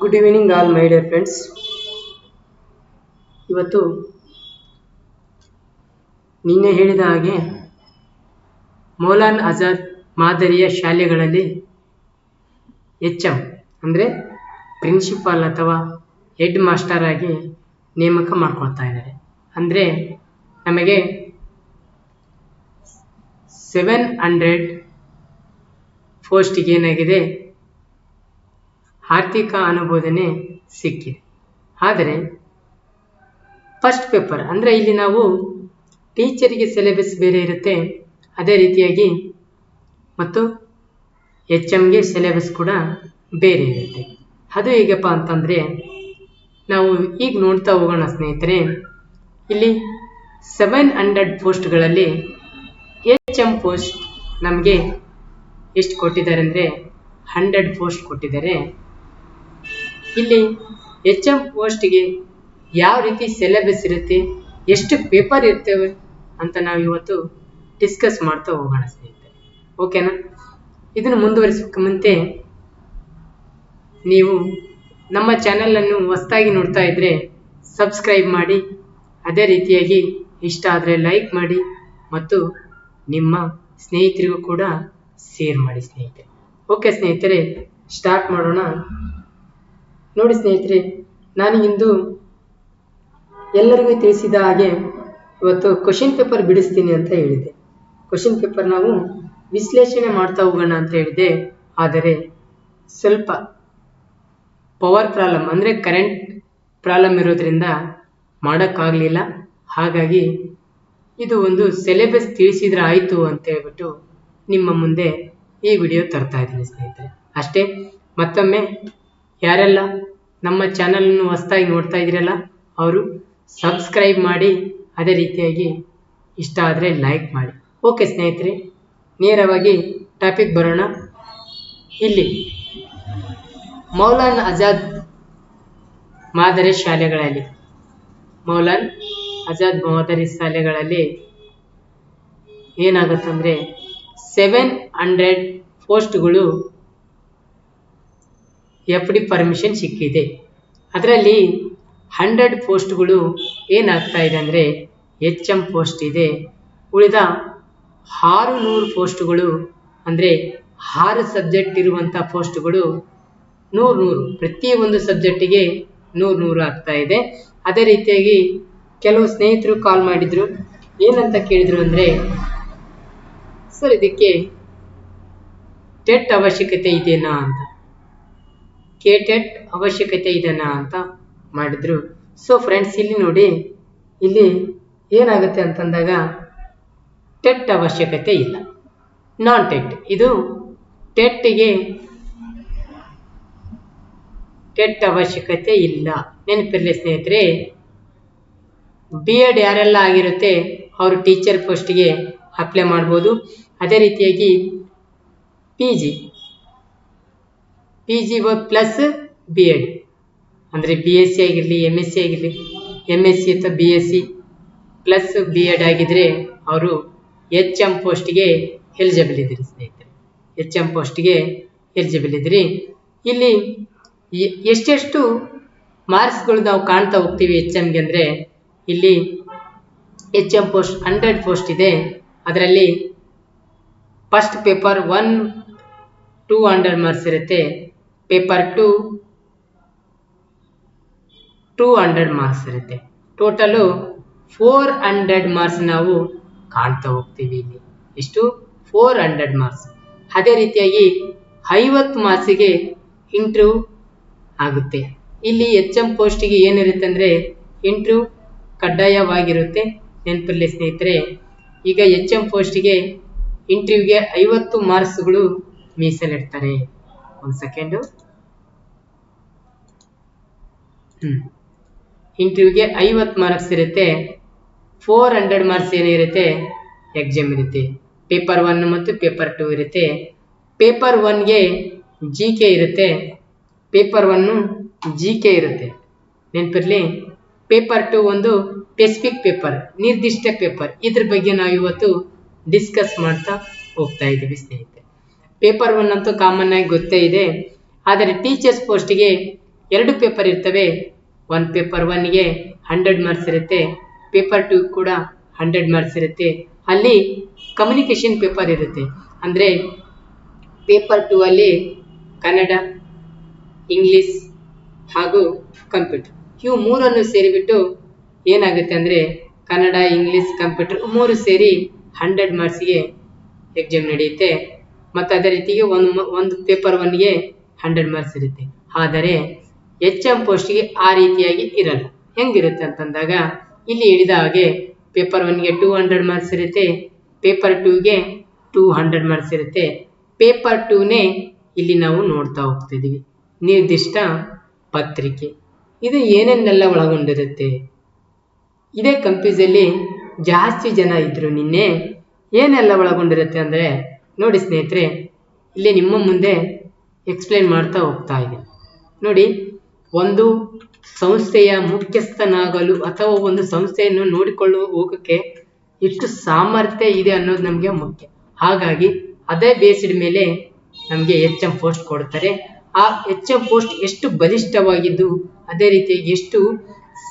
Good evening all my dear friends ಇವತ್ತು ನಿನ್ನೆ ಹೇಳಿದ ಹಾಗೆ ಮೌಲಾನ್ ಆಜಾದ್ ಮಾದರಿಯ ಶಾಲೆಗಳಲ್ಲಿ ಎಚ್ ಎಂ ಅಂದರೆ ಪ್ರಿನ್ಸಿಪಾಲ್ ಅಥವಾ ಹೆಡ್ ಮಾಸ್ಟರ್ ಆಗಿ ನೇಮಕ ಮಾಡ್ಕೊಳ್ತಾ ಇದ್ದಾರೆ. ಅಂದರೆ ನಮಗೆ ಸೆವೆನ್ ಹಂಡ್ರೆಡ್ ಪೋಸ್ಟಿಗೆ ಏನಾಗಿದೆ? ಆರ್ಥಿಕ ಅನುಮೋದನೆ ಸಿಕ್ಕಿದೆ. ಆದರೆ ಫಸ್ಟ್ ಪೇಪರ್ ಅಂದರೆ ಇಲ್ಲಿ ನಾವು ಟೀಚರಿಗೆ ಸಿಲೆಬಸ್ ಬೇರೆ ಇರುತ್ತೆ, ಅದೇ ರೀತಿಯಾಗಿ ಮತ್ತು ಎಚ್ ಎಮ್ಗೆ ಸಿಲೆಬಸ್ ಕೂಡ ಬೇರೆ ಇರುತ್ತೆ. ಅದು ಹೇಗಪ್ಪ ಅಂತಂದರೆ, ನಾವು ಈಗ ನೋಡ್ತಾ ಹೋಗೋಣ ಸ್ನೇಹಿತರೆ, ಇಲ್ಲಿ ಸೆವೆನ್ ಹಂಡ್ರೆಡ್ ಪೋಸ್ಟ್ಗಳಲ್ಲಿ ಎಚ್ ಎಂ ಪೋಸ್ಟ್ ನಮಗೆ ಎಷ್ಟು ಕೊಟ್ಟಿದ್ದಾರೆ ಅಂದರೆ ಹಂಡ್ರೆಡ್ ಪೋಸ್ಟ್ ಕೊಟ್ಟಿದ್ದಾರೆ. ಇಲ್ಲಿ ಎಚ್ ಎಂ ಪೋಸ್ಟ್ಗೆ ಯಾವ ರೀತಿ ಸಿಲೆಬಸ್ ಇರುತ್ತೆ, ಎಷ್ಟು ಪೇಪರ್ ಇರ್ತೇವೆ ಅಂತ ನಾವು ಇವತ್ತು ಡಿಸ್ಕಸ್ ಮಾಡ್ತಾ ಹೋಗೋಣ ಸ್ನೇಹಿತರೆ. ಓಕೆನಾ ಇದನ್ನು ಮುಂದುವರಿಸೋಕೆ ಮುಂಚೆ ನೀವು ನಮ್ಮ ಚಾನಲನ್ನು ಹೊಸದಾಗಿ ನೋಡ್ತಾ ಇದ್ದರೆ ಸಬ್ಸ್ಕ್ರೈಬ್ ಮಾಡಿ, ಅದೇ ರೀತಿಯಾಗಿ ಇಷ್ಟ ಆದರೆ ಲೈಕ್ ಮಾಡಿ ಮತ್ತು ನಿಮ್ಮ ಸ್ನೇಹಿತರಿಗೂ ಕೂಡ ಶೇರ್ ಮಾಡಿ ಸ್ನೇಹಿತರೆ. ಓಕೆ ಸ್ನೇಹಿತರೆ ಸ್ಟಾರ್ಟ್ ಮಾಡೋಣ. ನೋಡಿ ಸ್ನೇಹಿತರೆ, ನಾನು ಇಂದು ಎಲ್ಲರಿಗೂ ತಿಳಿಸಿದ ಹಾಗೆ ಇವತ್ತು ಕ್ವಶನ್ ಪೇಪರ್ ಬಿಡಿಸ್ತೀನಿ ಅಂತ ಹೇಳಿದೆ. ಕ್ವಶನ್ ಪೇಪರ್ ನಾವು ವಿಶ್ಲೇಷಣೆ ಮಾಡ್ತಾ ಹೋಗೋಣ ಅಂತ ಹೇಳಿದೆ. ಆದರೆ ಸ್ವಲ್ಪ ಪವರ್ ಪ್ರಾಬ್ಲಮ್ ಅಂದರೆ ಕರೆಂಟ್ ಪ್ರಾಬ್ಲಮ್ ಇರೋದ್ರಿಂದ ಮಾಡೋಕ್ಕಾಗಲಿಲ್ಲ. ಹಾಗಾಗಿ ಇದು ಒಂದು ಸಿಲೆಬಸ್ ತಿಳಿಸಿದ್ರೆ ಆಯಿತು ಅಂತ ಹೇಳ್ಬಿಟ್ಟು ನಿಮ್ಮ ಮುಂದೆ ಈ ವಿಡಿಯೋ ತರ್ತಾ ಇದ್ದೀನಿ ಸ್ನೇಹಿತರೆ. ಅಷ್ಟೇ, ಮತ್ತೊಮ್ಮೆ ಯಾರೆಲ್ಲ ನಮ್ಮ ಚಾನಲನ್ನು ಹೊಸದಾಗಿ ನೋಡ್ತಾ ಇದ್ದೀರಲ್ಲ, ಅವರು ಸಬ್ಸ್ಕ್ರೈಬ್ ಮಾಡಿ, ಅದೇ ರೀತಿಯಾಗಿ ಇಷ್ಟ ಆದರೆ ಲೈಕ್ ಮಾಡಿ. ಓಕೆ ಸ್ನೇಹಿತರೆ, ನೇರವಾಗಿ ಟಾಪಿಕ್ ಬರೋಣ. ಇಲ್ಲಿ ಮೌಲಾನ್ ಆಜಾದ್ ಮಾದರಿ ಶಾಲೆಗಳಲ್ಲಿ, ಮೌಲಾನ್ ಆಜಾದ್ ಮಾದರಿ ಶಾಲೆಗಳಲ್ಲಿ ಏನಾಗುತ್ತಂದರೆ ಸೆವೆನ್ ಹಂಡ್ರೆಡ್ ಪೋಸ್ಟ್ಗಳು ಎಫ್ ಡಿ ಪರ್ಮಿಷನ್ ಸಿಕ್ಕಿದೆ. ಅದರಲ್ಲಿ ಹಂಡ್ರೆಡ್ ಪೋಸ್ಟ್ಗಳು ಏನಾಗ್ತಾ ಇದೆ ಅಂದರೆ ಎಚ್ ಎಂ ಪೋಸ್ಟ್ ಇದೆ. ಉಳಿದ ಆರು ನೂರು ಪೋಸ್ಟ್ಗಳು ಅಂದರೆ ಆರು ಸಬ್ಜೆಕ್ಟ್ ಇರುವಂಥ ಪೋಸ್ಟ್ಗಳು ನೂರು ನೂರು ಪ್ರತಿಯೊಂದು ಸಬ್ಜೆಕ್ಟಿಗೆ ನೂರು ನೂರು ಆಗ್ತಾ ಇದೆ. ಅದೇ ರೀತಿಯಾಗಿ ಕೆಲವು ಸ್ನೇಹಿತರು ಕಾಲ್ ಮಾಡಿದರು. ಏನಂತ ಕೇಳಿದರು ಅಂದರೆ, ಸರ್, ಇದಕ್ಕೆ ಟೆಟ್ ಅವಶ್ಯಕತೆ ಇದೆಯಾ ಅಂತ. ಕೆ ಟೆಟ್ ಅವಶ್ಯಕತೆ ಇದೆನಾ ಅಂತ ಮಾಡಿದ್ರು. ಸೊ ಫ್ರೆಂಡ್ಸ್ ಇಲ್ಲಿ ನೋಡಿ, ಇಲ್ಲಿ ಏನಾಗುತ್ತೆ ಅಂತಂದಾಗ ಟೆಟ್ ಅವಶ್ಯಕತೆ ಇಲ್ಲ. ನಾನ್ ಟೆಟ್ ಇದು ಟೆಟ್ಗೆ ಟೆಟ್ ಅವಶ್ಯಕತೆ ಇಲ್ಲ. ನೆನಪಿರಲಿ ಸ್ನೇಹಿತರೆ ಬಿ ಎಡ್ ಯಾರೆಲ್ಲ ಆಗಿರುತ್ತೆ, ಅವರು ಟೀಚರ್ ಪೋಸ್ಟ್ಗೆ ಅಪ್ಲೈ ಮಾಡ್ಬೋದು. ಅದೇ ರೀತಿಯಾಗಿ P G P G plus B Ed ಅಂದರೆ ಬಿ ಎಸ್ ಸಿ ಆಗಿರಲಿ ಎಂ ಎಸ್ ಸಿ ಆಗಿರಲಿ ಎಂ ಎಸ್ ಸಿ ಅಥವಾ B S C plus B Ed ಆಗಿದ್ದರೆ ಅವರು ಎಚ್ ಎಂ ಪೋಸ್ಟ್ಗೆ ಎಲಿಜಿಬಲ್ ಇದ್ದೀರಿ, ಸ್ನೇಹಿತರೆ. ಎಚ್ ಎಂ ಪೋಸ್ಟ್ಗೆ ಎಲಿಜಿಬಲ್ ಇದ್ದೀರಿ. ಇಲ್ಲಿ ಎಷ್ಟೆಷ್ಟು ಮಾರ್ಕ್ಸ್ಗಳು ನಾವು ಕಾಣ್ತಾ ಹೋಗ್ತೀವಿ ಎಚ್ ಎಮ್ಗೆ ಅಂದರೆ, ಇಲ್ಲಿ H M post hundred post ಇದೆ. ಅದರಲ್ಲಿ first paper one two hundred marks ಇರುತ್ತೆ. Paper two, two hundred marks ಇರುತ್ತೆ. ಟೋಟಲು ಫೋರ್ ಹಂಡ್ರೆಡ್ ಮಾರ್ಕ್ಸ್ ನಾವು ಕಾಣ್ತಾ ಹೋಗ್ತೀವಿ ಇಲ್ಲಿ. ಎಷ್ಟು? Four hundred marks. ಅದೇ ರೀತಿಯಾಗಿ ಐವತ್ತು ಮಾರ್ಕ್ಸಿಗೆ ಇಂಟ್ರೂ ಆಗುತ್ತೆ. ಇಲ್ಲಿ ಎಚ್ ಎಂ ಪೋಸ್ಟಿಗೆ ಏನಿರುತ್ತೆ ಅಂದರೆ ಇಂಟ್ರ್ಯೂ ಕಡ್ಡಾಯವಾಗಿರುತ್ತೆ. ನೆನಪಿರಲಿ ಸ್ನೇಹಿತರೆ, ಈಗ ಎಚ್ ಎಂ ಪೋಸ್ಟಿಗೆ ಇಂಟ್ರ್ಯೂಗೆ ಐವತ್ತು ಮಾರ್ಕ್ಸ್ಗಳು ಮೀಸಲಿಡ್ತಾರೆ. ಒಂದು second ಹ್ಞೂ ಇಂಟರ್ವ್ಯೂಗೆ ಐವತ್ತು ಮಾರ್ಕ್ಸ್ ಇರುತ್ತೆ, ಫೋರ್ ಹಂಡ್ರೆಡ್ ಮಾರ್ಕ್ಸ್ ಏನಿರುತ್ತೆ ಎಕ್ಸಾಮ್ ಇರುತ್ತೆ. ಪೇಪರ್ ಒನ್ ಮತ್ತು ಪೇಪರ್ ಟು ಇರುತ್ತೆ. ಪೇಪರ್ ಒನ್ಗೆ ಜಿ ಕೆ ಇರುತ್ತೆ, ಪೇಪರ್ ಒನ್ನು ಜಿ ಕೆ ಇರುತ್ತೆ. ನೆನಪಿರಲಿ? ಪೇಪರ್ ಟು ಒಂದು ಸ್ಪೆಸಿಫಿಕ್ ಪೇಪರ್ ನಿರ್ದಿಷ್ಟ ಪೇಪರ್ ಇದ್ರ ಬಗ್ಗೆ ನಾವು ಇವತ್ತು ಡಿಸ್ಕಸ್ ಮಾಡ್ತಾ ಹೋಗ್ತಾ ಇದ್ದೀವಿ ಸ್ನೇಹಿತರೆ. ಪೇಪರ್ ಒನ್ ಅಂತೂ ಕಾಮನ್ ಆಗಿ ಗೊತ್ತೇ ಇದೆ. ಆದರೆ ಟೀಚರ್ಸ್ ಪೋಸ್ಟಿಗೆ ಎರಡು ಪೇಪರ್ ಇರ್ತವೆ. ಒಂದು ಪೇಪರ್ ಒನ್ಗೆ ಹಂಡ್ರೆಡ್ ಮಾರ್ಕ್ಸ್ ಇರುತ್ತೆ. ಪೇಪರ್ ಟು ಕೂಡ ಹಂಡ್ರೆಡ್ ಮಾರ್ಕ್ಸ್ ಇರುತ್ತೆ. ಅಲ್ಲಿ ಕಮ್ಯುನಿಕೇಷನ್ ಪೇಪರ್ ಇರುತ್ತೆ. ಅಂದರೆ ಪೇಪರ್ ಟೂ ಅಲ್ಲಿ ಕನ್ನಡ ಇಂಗ್ಲಿಷ್ ಹಾಗೂ ಕಂಪ್ಯೂಟರ್ ಇವು ಮೂರನ್ನು ಸೇರಿಬಿಟ್ಟು ಏನಾಗುತ್ತೆ ಅಂದರೆ ಕನ್ನಡ ಇಂಗ್ಲಿಷ್ ಕಂಪ್ಯೂಟರ್ ಮೂರು ಸೇರಿ ಹಂಡ್ರೆಡ್ ಮಾರ್ಕ್ಸಿಗೆ ಎಕ್ಸಾಮ್ ನಡೆಯುತ್ತೆ. ಮತ್ತು ಅದೇ ರೀತಿಗೆ ಒಂದು ಒಂದು ಪೇಪರ್ ಒನ್ಗೆ ಹಂಡ್ರೆಡ್ ಮಾರ್ಕ್ಸ್ ಇರುತ್ತೆ. ಆದರೆ ಎಚ್ ಎಂ ಪೋಸ್ಟ್ಗೆ ಆ ರೀತಿಯಾಗಿ ಇರಲ್ಲ. ಹೆಂಗಿರುತ್ತೆ ಅಂತಂದಾಗ ಇಲ್ಲಿ ಹೇಳಿದ ಹಾಗೆ ಪೇಪರ್ ಒನ್ಗೆ ಟೂ ಹಂಡ್ರೆಡ್ ಮಾರ್ಕ್ಸ್ ಇರುತ್ತೆ ಪೇಪರ್ ಟೂಗೆ ಟೂ ಹಂಡ್ರೆಡ್ ಮಾರ್ಕ್ಸ್ ಇರುತ್ತೆ. ಪೇಪರ್ ಟೂನೇ ಇಲ್ಲಿ ನಾವು ನೋಡ್ತಾ ಹೋಗ್ತಿದ್ದೀವಿ ನಿರ್ದಿಷ್ಟ ಪತ್ರಿಕೆ. ಇದು ಏನೇನೆಲ್ಲ ಒಳಗೊಂಡಿರುತ್ತೆ? ಇದೇ ಕಂಪ್ಯೂಸಲ್ಲಿ ಜಾಸ್ತಿ ಜನ ಇದ್ರು ನಿನ್ನೆ ಏನೆಲ್ಲ ಒಳಗೊಂಡಿರುತ್ತೆ ಅಂದರೆ ನೋಡಿ ಸ್ನೇಹಿತರೆ, ಇಲ್ಲಿ ನಿಮ್ಮ ಮುಂದೆ ಎಕ್ಸ್ಪ್ಲೇನ್ ಮಾಡ್ತಾ ಹೋಗ್ತಾ ಇದೆ. ನೋಡಿ, ಒಂದು ಸಂಸ್ಥೆಯ ಮುಖ್ಯಸ್ಥನಾಗಲು ಅಥವಾ ಒಂದು ಸಂಸ್ಥೆಯನ್ನು ನೋಡಿಕೊಳ್ಳುವ ಹೋಗಕ್ಕೆ ಎಷ್ಟು ಸಾಮರ್ಥ್ಯ ಇದೆ ಅನ್ನೋದು ನಮಗೆ ಮುಖ್ಯ. ಹಾಗಾಗಿ, ಅದೇ ಬೇಸಿಡ್ ಮೇಲೆ ನಮಗೆ ಎಚ್ ಎಂ ಪೋಸ್ಟ್ ಕೊಡ್ತಾರೆ. ಆ ಎಚ್ ಎಂ ಪೋಸ್ಟ್ ಎಷ್ಟು ಬಲಿಷ್ಠವಾಗಿದ್ದು, ಅದೇ ರೀತಿ ಎಷ್ಟು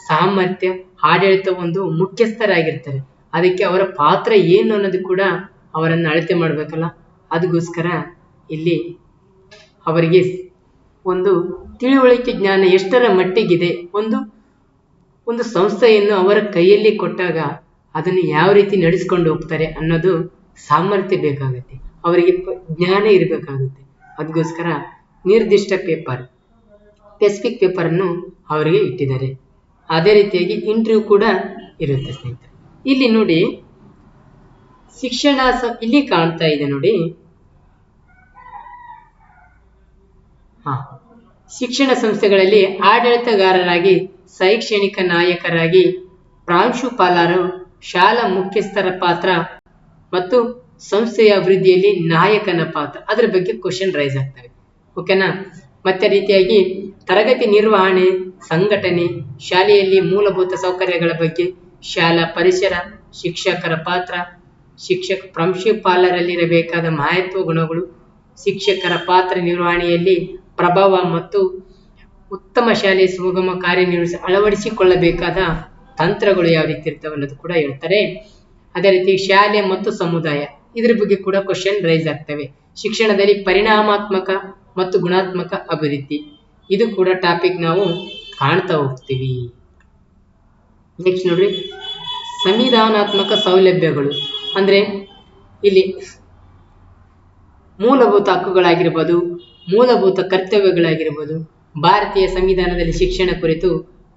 ಸಾಮರ್ಥ್ಯ, ಆಡಳಿತ ಒಂದು ಮುಖ್ಯಸ್ಥರಾಗಿರ್ತಾರೆ. ಅದಕ್ಕೆ ಅವರ ಪಾತ್ರ ಏನು ಅನ್ನೋದು ಕೂಡ ಅವರನ್ನು ಅಳತೆ ಮಾಡಬೇಕಲ್ಲ? ಅದಕ್ಕೋಸ್ಕರ ಇಲ್ಲಿ ಅವರಿಗೆ ಒಂದು ತಿಳುವಳಿಕೆ ಜ್ಞಾನ ಎಷ್ಟರ ಮಟ್ಟಿಗಿದೆ, ಒಂದು ಒಂದು ಸಂಸ್ಥೆಯನ್ನು ಅವರ ಕೈಯಲ್ಲಿ ಕೊಟ್ಟಾಗ ಅದನ್ನು ಯಾವ ರೀತಿ ನಡೆಸ್ಕೊಂಡು ಹೋಗ್ತಾರೆ ಅನ್ನೋದು ಸಾಮರ್ಥ್ಯ ಬೇಕಾಗುತ್ತೆ. ಅವರಿಗೆ ಜ್ಞಾನ ಇರಬೇಕಾಗುತ್ತೆ. ಅದಕ್ಕೋಸ್ಕರ ನಿರ್ದಿಷ್ಟ ಪೇಪರ್ ಸ್ಪೆಸಿಫಿಕ್ ಪೇಪರನ್ನು ಅವರಿಗೆ ಇಟ್ಟಿದ್ದಾರೆ. ಅದೇ ರೀತಿಯಾಗಿ ಇಂಟರ್ವ್ಯೂ ಕೂಡ ಇರುತ್ತೆ ಸ್ನೇಹಿತರೆ. ಇಲ್ಲಿ ನೋಡಿ ಶಿಕ್ಷಣ ಇಲ್ಲಿ ಕಾಣ್ತಾ ಇದೆ ನೋಡಿ. ಹಾ. ಶಿಕ್ಷಣ ಸಂಸ್ಥೆಗಳಲ್ಲಿ ಆಡಳಿತಗಾರರಾಗಿ, ಶೈಕ್ಷಣಿಕ ನಾಯಕರಾಗಿ ಪ್ರಾಂಶುಪಾಲರು ಶಾಲಾ ಮುಖ್ಯಸ್ಥರ ಪಾತ್ರ ಮತ್ತು ಸಂಸ್ಥೆಯ ಅಭಿವೃದ್ಧಿಯಲ್ಲಿ ನಾಯಕನ ಪಾತ್ರ. ಅದರ ಬಗ್ಗೆ ಕ್ವಶನ್ ರೈಸ್ ಆಗ್ತವೆ. ಓಕೆನಾ ಮತ್ತೆ ರೀತಿಯಾಗಿ ತರಗತಿ ನಿರ್ವಹಣೆ, ಸಂಘಟನೆ, ಶಾಲೆಯಲ್ಲಿ ಮೂಲಭೂತ ಸೌಕರ್ಯಗಳ ಬಗ್ಗೆ ಶಾಲಾ ಪರಿಸರ, ಶಿಕ್ಷಕರ ಪಾತ್ರ ಶಿಕ್ಷಕ ಪ್ರಾಂಶುಪಾಲರಲ್ಲಿರಬೇಕಾದ ಮಹತ್ವ ಗುಣಗಳು ಶಿಕ್ಷಕರ ಪಾತ್ರ ನಿರ್ವಹಣೆಯಲ್ಲಿ ಪ್ರಭಾವ ಮತ್ತು ಉತ್ತಮ ಶಾಲೆಯ ಸುಗಮ ಕಾರ್ಯನಿರ್ವಹಿಸಿ ಅಳವಡಿಸಿಕೊಳ್ಳಬೇಕಾದ ತಂತ್ರಗಳು ಯಾವ ರೀತಿ ಇರ್ತವೆ ಅನ್ನೋದು ಕೂಡ ಹೇಳ್ತಾರೆ. ಅದೇ ರೀತಿ ಶಾಲೆ ಮತ್ತು ಸಮುದಾಯ ಇದ್ರ ಬಗ್ಗೆ ಕೂಡ ಕ್ವಶನ್ ರೈಸ್ ಆಗ್ತವೆ. ಶಿಕ್ಷಣದಲ್ಲಿ ಪರಿಣಾಮಾತ್ಮಕ ಮತ್ತು ಗುಣಾತ್ಮಕ ಅಭಿವೃದ್ಧಿ ಇದು ಕೂಡ ಟಾಪಿಕ್ ನಾವು ಕಾಣ್ತಾ ಹೋಗ್ತೀವಿ. ನೆಕ್ಸ್ಟ್ ನೋಡ್ರಿ. ಸಂವಿಧಾನಾತ್ಮಕ ಸೌಲಭ್ಯಗಳು. ಅಂದ್ರೆ ಇಲ್ಲಿ ಮೂಲಭೂತ ಹಕ್ಕುಗಳಾಗಿರ್ಬೋದು, ಮೂಲಭೂತ ಕರ್ತವ್ಯಗಳಾಗಿರ್ಬೋದು, ಭಾರತೀಯ ಸಂವಿಧಾನದಲ್ಲಿ ಶಿಕ್ಷಣ ಕುರಿತು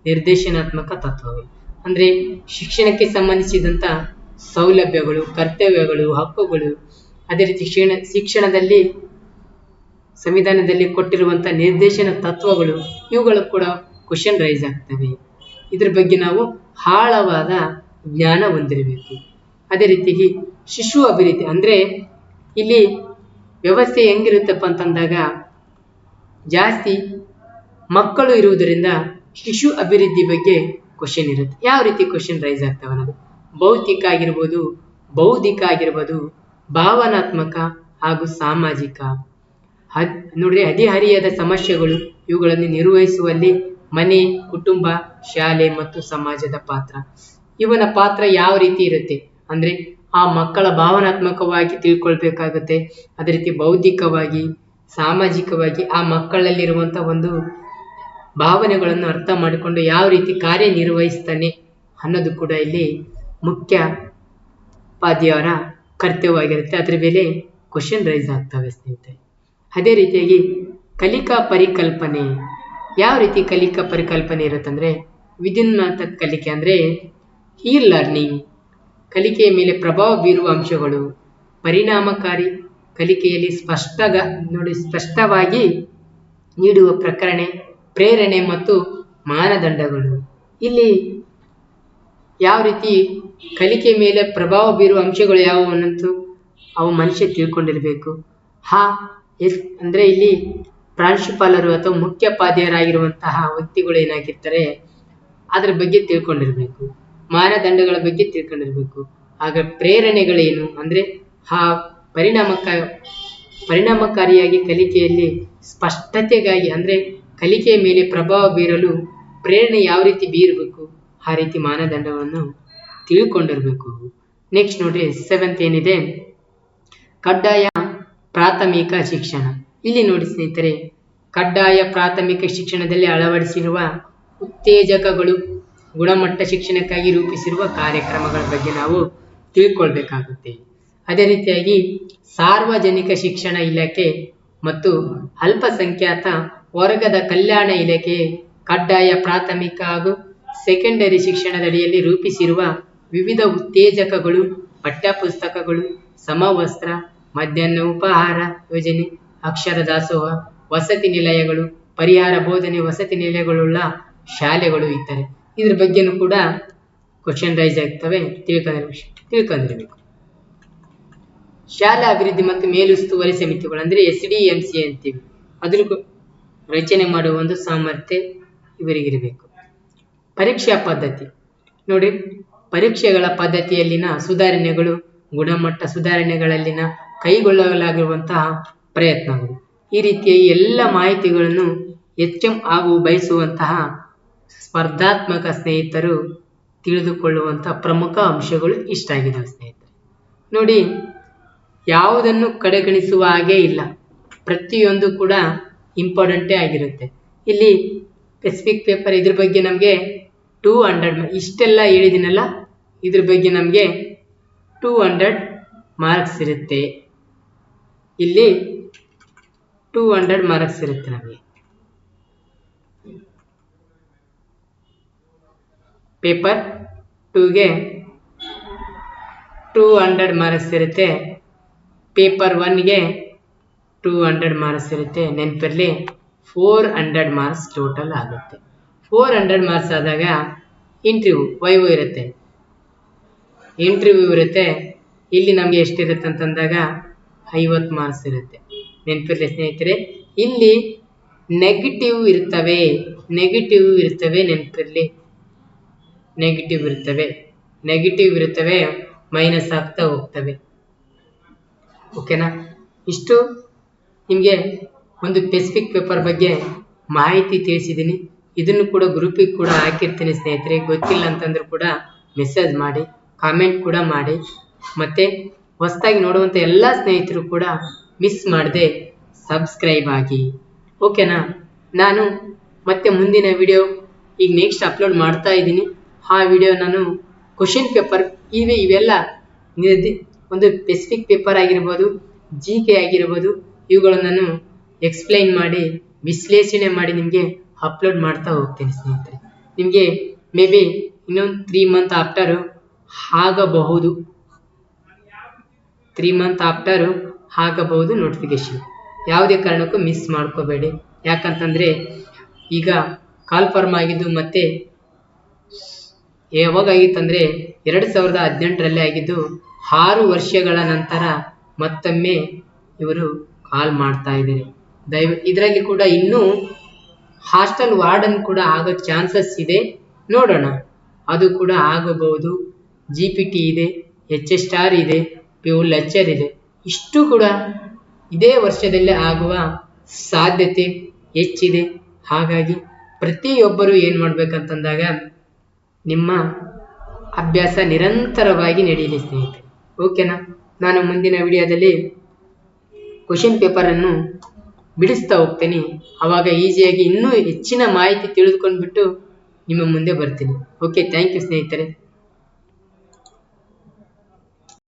ನಿರ್ದೇಶನಾತ್ಮಕ ತತ್ವಗಳು. ಅಂದ್ರೆ ಶಿಕ್ಷಣಕ್ಕೆ ಸಂಬಂಧಿಸಿದಂತ ಸೌಲಭ್ಯಗಳು, ಕರ್ತವ್ಯಗಳು, ಹಕ್ಕುಗಳು, ಅದೇ ರೀತಿ ಶಿಕ್ಷಣ, ಶಿಕ್ಷಣದಲ್ಲಿ, ಸಂವಿಧಾನದಲ್ಲಿ ಕೊಟ್ಟಿರುವಂಥ ನಿರ್ದೇಶನ ತತ್ವಗಳು, ಇವುಗಳು ಕೂಡ ಕ್ವಶನ್ ರೈಸ್ ಆಗ್ತವೆ. ಇದ್ರ ಬಗ್ಗೆ ನಾವು ಆಳವಾದ ಜ್ಞಾನ ಹೊಂದಿರಬೇಕು. ಅದೇ ರೀತಿ ಶಿಶು ಅಭಿವೃದ್ಧಿ ಅಂದ್ರೆ ಇಲ್ಲಿ ವ್ಯವಸ್ಥೆ ಹೆಂಗಿರುತ್ತಪ್ಪ ಅಂತಂದಾಗ ಜಾಸ್ತಿ ಮಕ್ಕಳು ಇರುವುದರಿಂದ ಶಿಶು ಅಭಿವೃದ್ಧಿ ಬಗ್ಗೆ ಕ್ವಶನ್ ಇರುತ್ತೆ. ಯಾವ ರೀತಿ ಕ್ವಶನ್ ರೈಸ್ ಆಗ್ತವೆ ಅನ್ನೋದು? ಭೌತಿಕ ಆಗಿರ್ಬೋದು, ಬೌದ್ಧಿಕ ಆಗಿರ್ಬೋದು, ಭಾವನಾತ್ಮಕ ಹಾಗೂ ಸಾಮಾಜಿಕ. ಹದ್, ನೋಡ್ರಿ, ಹದಿಹರಿಯದ ಸಮಸ್ಯೆಗಳು ಇವುಗಳನ್ನು ನಿರ್ವಹಿಸುವಲ್ಲಿ ಮನೆ, ಕುಟುಂಬ, ಶಾಲೆ ಮತ್ತು ಸಮಾಜದ ಪಾತ್ರ. ಇವನ ಪಾತ್ರ ಯಾವ ರೀತಿ ಇರುತ್ತೆ? ಅಂದ್ರೆ ಆ ಮಕ್ಕಳ ಭಾವನಾತ್ಮಕವಾಗಿ ತಿಳ್ಕೊಳ್ಬೇಕಾಗತ್ತೆ. ಅದೇ ರೀತಿ ಬೌದ್ಧಿಕವಾಗಿ, ಸಾಮಾಜಿಕವಾಗಿ ಆ ಮಕ್ಕಳಲ್ಲಿರುವಂಥ ಒಂದು ಭಾವನೆಗಳನ್ನು ಅರ್ಥ ಮಾಡಿಕೊಂಡು ಯಾವ ರೀತಿ ಕಾರ್ಯನಿರ್ವಹಿಸ್ತಾನೆ ಅನ್ನೋದು ಕೂಡ ಇಲ್ಲಿ ಮುಖ್ಯ ಉಪಾಧ್ಯಾಯರ ಕರ್ತವ್ಯವಾಗಿರುತ್ತೆ. ಅದರ ಮೇಲೆ ಕ್ವಶನ್ ರೈಸ್ ಆಗ್ತವೆ ಸ್ನೇಹಿತರೆ. ಅದೇ ರೀತಿಯಾಗಿ ಕಲಿಕಾ ಪರಿಕಲ್ಪನೆ, ಯಾವ ರೀತಿ ಕಲಿಕಾ ಪರಿಕಲ್ಪನೆ ಇರುತ್ತಂದ್ರೆ ವಿದ್ಯುನ್ಮಾನ ಕಲಿಕೆ ಅಂದ್ರೆ ಈ ಲರ್ನಿಂಗ್ ಕಲಿಕೆಯ ಮೇಲೆ ಪ್ರಭಾವ ಬೀರುವ ಅಂಶಗಳು ಪರಿಣಾಮಕಾರಿ, ಕಲಿಕೆಯಲ್ಲಿ ಸ್ಪಷ್ಟಗ, ನೋಡಿ, ಸ್ಪಷ್ಟವಾಗಿ ನೀಡುವ ಪ್ರಕರಣೆ, ಪ್ರೇರಣೆ ಮತ್ತು ಮಾನದಂಡಗಳು. ಇಲ್ಲಿ ಯಾವ ರೀತಿ ಕಲಿಕೆ ಮೇಲೆ ಪ್ರಭಾವ ಬೀರುವ ಅಂಶಗಳು ಯಾವುವು ಅನ್ನಂತೂ ಅವು ಮನುಷ್ಯ ತಿಳ್ಕೊಂಡಿರಬೇಕು. ಹಾ, ಎಸ್ ಅಂದರೆ ಇಲ್ಲಿ ಪ್ರಾಂಶುಪಾಲರು ಅಥವಾ ಮುಖ್ಯೋಪಾಧ್ಯಾಯರಾಗಿರುವಂತಹ ವ್ಯಕ್ತಿಗಳು ಏನಾಗಿರ್ತಾರೆ, ಅದರ ಬಗ್ಗೆ ತಿಳ್ಕೊಂಡಿರ್ಬೇಕು. ಮಾನದಂಡಗಳ ಬಗ್ಗೆ ತಿಳ್ಕೊಂಡಿರ್ಬೇಕು. ಆಗ ಪ್ರೇರಣೆಗಳೇನು? ಅಂದ್ರೆ ಆ ಪರಿಣಾಮಕ, ಪರಿಣಾಮಕಾರಿಯಾಗಿ ಕಲಿಕೆಯಲ್ಲಿ ಸ್ಪಷ್ಟತೆಗಾಗಿ, ಅಂದ್ರೆ ಕಲಿಕೆಯ ಮೇಲೆ ಪ್ರಭಾವ ಬೀರಲು ಪ್ರೇರಣೆ ಯಾವ ರೀತಿ ಬೀರಬೇಕು? ಆ ರೀತಿ ಮಾನದಂಡವನ್ನು ತಿಳ್ಕೊಂಡಿರ್ಬೇಕು. ನೆಕ್ಸ್ಟ್ ನೋಡ್ರಿ ಸೆವೆಂತ್ ಏನಿದೆ? ಕಡ್ಡಾಯ ಪ್ರಾಥಮಿಕ ಶಿಕ್ಷಣ. ಇಲ್ಲಿ ನೋಡಿ ಸ್ನೇಹಿತರೆ, ಕಡ್ಡಾಯ ಪ್ರಾಥಮಿಕ ಶಿಕ್ಷಣದಲ್ಲಿ ಅಳವಡಿಸಿರುವ ಉತ್ತೇಜಕಗಳು ಗುಣಮಟ್ಟ ಶಿಕ್ಷಣಕ್ಕಾಗಿ ರೂಪಿಸಿರುವ ಕಾರ್ಯಕ್ರಮಗಳ ಬಗ್ಗೆ ನಾವು ತಿಳ್ಕೊಳ್ಬೇಕಾಗುತ್ತೆ. ಅದೇ ರೀತಿಯಾಗಿ ಸಾರ್ವಜನಿಕ ಶಿಕ್ಷಣ ಇಲಾಖೆ ಮತ್ತು ಅಲ್ಪಸಂಖ್ಯಾತ ವರ್ಗದ ಕಲ್ಯಾಣ ಇಲಾಖೆ ಕಡ್ಡಾಯ ಪ್ರಾಥಮಿಕ ಹಾಗೂ ಸೆಕೆಂಡರಿ ಶಿಕ್ಷಣದಡಿಯಲ್ಲಿ ರೂಪಿಸಿರುವ ವಿವಿಧ ಉತ್ತೇಜಕಗಳು, ಪಠ್ಯಪುಸ್ತಕಗಳು, ಸಮವಸ್ತ್ರ, ಮಧ್ಯಾಹ್ನ ಉಪಹಾರ ಯೋಜನೆ, ಅಕ್ಷರ ದಾಸೋಹ, ವಸತಿ ನಿಲಯಗಳು, ಪರಿಹಾರ ಬೋಧನೆ ವಸತಿ ನಿಲಯಗಳುಳ್ಳ ಶಾಲೆಗಳು ಇದ್ದಾರೆ ಇದ್ರ ಬಗ್ಗೆನೂ ಕೂಡ ಕ್ವಶನ್ ರೈಸ್ ಆಗ್ತವೆ. ತಿಳ್ಕೊಂಡಿರ್ಬೇಕು ತಿಳ್ಕೊಂಡಿರ್ಬೇಕು. ಶಾಲಾ ಅಭಿವೃದ್ಧಿ ಮತ್ತು ಮೇಲುಸ್ತುವಾರಿ ಸಮಿತಿಗಳು ಅಂದ್ರೆ ಎಸ್ ಡಿ ಎಂ ಸಿ ಅಂತೀವಿ. ಅದ್ರ ರಚನೆ ಮಾಡುವ ಒಂದು ಸಾಮರ್ಥ್ಯ ಇವರಿಗಿರಬೇಕು. ಪರೀಕ್ಷಾ ಪದ್ಧತಿ. ನೋಡಿ, ಪರೀಕ್ಷೆಗಳ ಪದ್ಧತಿಯಲ್ಲಿನ ಸುಧಾರಣೆಗಳು, ಗುಣಮಟ್ಟ ಸುಧಾರಣೆಗಳಲ್ಲಿನ ಕೈಗೊಳ್ಳಲಾಗಿರುವಂತಹ ಪ್ರಯತ್ನಗಳು. ಈ ರೀತಿಯ ಎಲ್ಲ ಮಾಹಿತಿಗಳನ್ನು ಎಚ್ ಹಾಗೂ ಬಯಸುವಂತಹ ಸ್ಪರ್ಧಾತ್ಮಕ ಸ್ನೇಹಿತರು ತಿಳಿದುಕೊಳ್ಳುವಂಥ ಪ್ರಮುಖ ಅಂಶಗಳು ಇಷ್ಟಾಗಿದ್ದಾವೆ ಸ್ನೇಹಿತರೆ. ನೋಡಿ, ಯಾವುದನ್ನು ಕಡೆಗಣಿಸುವ ಹಾಗೆ ಇಲ್ಲ. ಪ್ರತಿಯೊಂದು ಕೂಡ ಇಂಪಾರ್ಟೆಂಟೇ ಆಗಿರುತ್ತೆ. ಇಲ್ಲಿ ಸ್ಪೆಸಿಫಿಕ್ ಪೇಪರ್ ಇದ್ರ ಬಗ್ಗೆ ನಮಗೆ ಟೂ ಹಂಡ್ರೆಡ್ ಇಷ್ಟೆಲ್ಲ ಹೇಳಿದಿನಲ್ಲ, ಇದ್ರ ಬಗ್ಗೆ ನಮಗೆ ಟೂ ಹಂಡ್ರೆಡ್ ಮಾರ್ಕ್ಸ್ ಇರುತ್ತೆ. ಇಲ್ಲಿ ಟೂ ಹಂಡ್ರೆಡ್ ಮಾರ್ಕ್ಸ್ ಇರುತ್ತೆ ನಮಗೆ. ಪೇಪರ್ ಟೂಗೆ ಟೂ ಹಂಡ್ರೆಡ್ ಮಾರ್ಕ್ಸ್ ಇರುತ್ತೆ. ಪೇಪರ್ ಒನ್ಗೆ ಟೂ ಹಂಡ್ರೆಡ್ ಮಾರ್ಕ್ಸ್ ಇರುತ್ತೆ. ನೆನಪಿರಲಿ, ಫೋರ್ ಹಂಡ್ರೆಡ್ ಮಾರ್ಕ್ಸ್ ಟೋಟಲ್ ಆಗುತ್ತೆ. ಫೋರ್ ಹಂಡ್ರೆಡ್ ಮಾರ್ಕ್ಸ್ ಆದಾಗ ಇಂಟರ್ವ್ಯೂ, ವೈವು ಇರುತ್ತೆ. ಇಂಟರ್ವ್ಯೂ ಇರುತ್ತೆ. ಇಲ್ಲಿ ನಮಗೆ ಎಷ್ಟಿರುತ್ತೆ ಅಂತಂದಾಗ ಐವತ್ತು ಮಾರ್ಕ್ಸ್ ಇರುತ್ತೆ. ನೆನಪಿರಲಿ ಸ್ನೇಹಿತರೆ, ಇಲ್ಲಿ ನೆಗೆಟಿವ್ ಇರ್ತವೆ. ನೆಗೆಟಿವ್ ಇರ್ತವೆ, ನೆನಪಿರಲಿ. ನೆಗೆಟಿವ್ ಇರ್ತವೆ ನೆಗೆಟಿವ್ ಇರುತ್ತವೆ ಮೈನಸ್ ಆಗ್ತಾ ಹೋಗ್ತವೆ. ಓಕೆನಾ ಇಷ್ಟು. ನಿಮಗೆ ಒಂದು ಸ್ಪೆಸಿಫಿಕ್ ಪೇಪರ್ ಬಗ್ಗೆ ಮಾಹಿತಿ ತಿಳಿಸಿದ್ದೀನಿ ಇದನ್ನು ಕೂಡ ಗ್ರೂಪಿಗೆ ಕೂಡ ಹಾಕಿರ್ತೀನಿ ಸ್ನೇಹಿತರೆ. ಗೊತ್ತಿಲ್ಲ ಅಂತಂದ್ರೂ ಕೂಡ ಮೆಸೇಜ್ ಮಾಡಿ ಕಾಮೆಂಟ್ ಕೂಡ ಮಾಡಿ. ಮತ್ತೆ ಹೊಸದಾಗಿ ನೋಡುವಂಥ ಎಲ್ಲ ಸ್ನೇಹಿತರು ಕೂಡ ಮಿಸ್ ಮಾಡದೆ ಸಬ್ಸ್ಕ್ರೈಬ್ ಆಗಿ. ಓಕೆನಾ ನಾನು ಮತ್ತೆ ಮುಂದಿನ ವಿಡಿಯೋ ಈಗ ನೆಕ್ಸ್ಟ್ ಅಪ್ಲೋಡ್ ಮಾಡ್ತಾ ಇದ್ದೀನಿ. ಆ ವಿಡಿಯೋ ನಾನು ಕ್ವಶನ್ ಪೇಪರ್ ಇವೆ ಇವೆಲ್ಲ ಒಂದು ಸ್ಪೆಸಿಫಿಕ್ ಪೇಪರ್ ಆಗಿರ್ಬೋದು ಜಿ ಕೆ ಆಗಿರ್ಬೋದು, ಇವುಗಳನ್ನು ನಾನು ಎಕ್ಸ್ಪ್ಲೈನ್ ಮಾಡಿ, ವಿಶ್ಲೇಷಣೆ ಮಾಡಿ ನಿಮಗೆ ಅಪ್ಲೋಡ್ ಮಾಡ್ತಾ ಹೋಗ್ತೇನೆ ಸ್ನೇಹಿತರೆ. ನಿಮಗೆ ಮೇ ಬಿ ಇನ್ನೊಂದು ತ್ರೀ ಮಂತ್ ಆಫ್ಟರು ಆಗಬಹುದು. ತ್ರೀ ಮಂತ್ ಆಫ್ಟರು ಆಗಬಹುದು ನೋಟಿಫಿಕೇಶನ್ ಯಾವುದೇ ಕಾರಣಕ್ಕೂ ಮಿಸ್ ಮಾಡ್ಕೋಬೇಡಿ. ಯಾಕಂತಂದರೆ ಈಗ ಕಾಲ್ ಫಾರ್ಮ್ ಆಗಿದ್ದು ಮತ್ತೆ ಯಾವಾಗ ಆಗಿತ್ತಂದರೆ ಎರಡು ಸಾವಿರದ ಹದಿನೆಂಟರಲ್ಲೇ ಆಗಿದ್ದು ಆರು ವರ್ಷಗಳ ನಂತರ ಮತ್ತೊಮ್ಮೆ ಇವರು ಕಾಲ್ ಮಾಡ್ತಾ ಇದ್ದಾರೆ. ದಯವ, ಇದರಲ್ಲಿ ಕೂಡ ಇನ್ನೂ ಹಾಸ್ಟೆಲ್ ವಾರ್ಡನ್ ಕೂಡ ಆಗೋ ಚಾನ್ಸಸ್ ಇದೆ. ನೋಡೋಣ. ಅದು ಕೂಡ ಆಗಬಹುದು. ಜಿ ಪಿ ಟಿ ಇದೆ, ಎಚ್ ಎಸ್ ಆರ್ ಇದೆ ಪ್ಯೂ ಲೆಕ್ಚರ್ ಇದೆ. ಇಷ್ಟು ಕೂಡ ಇದೇ ವರ್ಷದಲ್ಲೇ ಆಗುವ ಸಾಧ್ಯತೆ ಹೆಚ್ಚಿದೆ. ಹಾಗಾಗಿ ಪ್ರತಿಯೊಬ್ಬರು ಏನು ಮಾಡ್ಬೇಕಂತಂದಾಗ ನಿಮ್ಮ ಅಭ್ಯಾಸ ನಿರಂತರವಾಗಿ ನಡೆಯಲಿ ಸ್ನೇಹಿತರೆ. ಓಕೆನಾ ನಾನು ಮುಂದಿನ ವಿಡಿಯೋದಲ್ಲಿ ಕ್ವಶನ್ ಪೇಪರನ್ನು ಬಿಡಿಸ್ತಾ ಹೋಗ್ತೀನಿ. ಆವಾಗ ಈಸಿಯಾಗಿ ಇನ್ನೂ ಹೆಚ್ಚಿನ ಮಾಹಿತಿ ತಿಳಿದುಕೊಂಡ್ಬಿಟ್ಟು ನಿಮ್ಮ ಮುಂದೆ ಬರ್ತೀನಿ. ಓಕೆ ಥ್ಯಾಂಕ್ ಯು ಸ್ನೇಹಿತರೆ.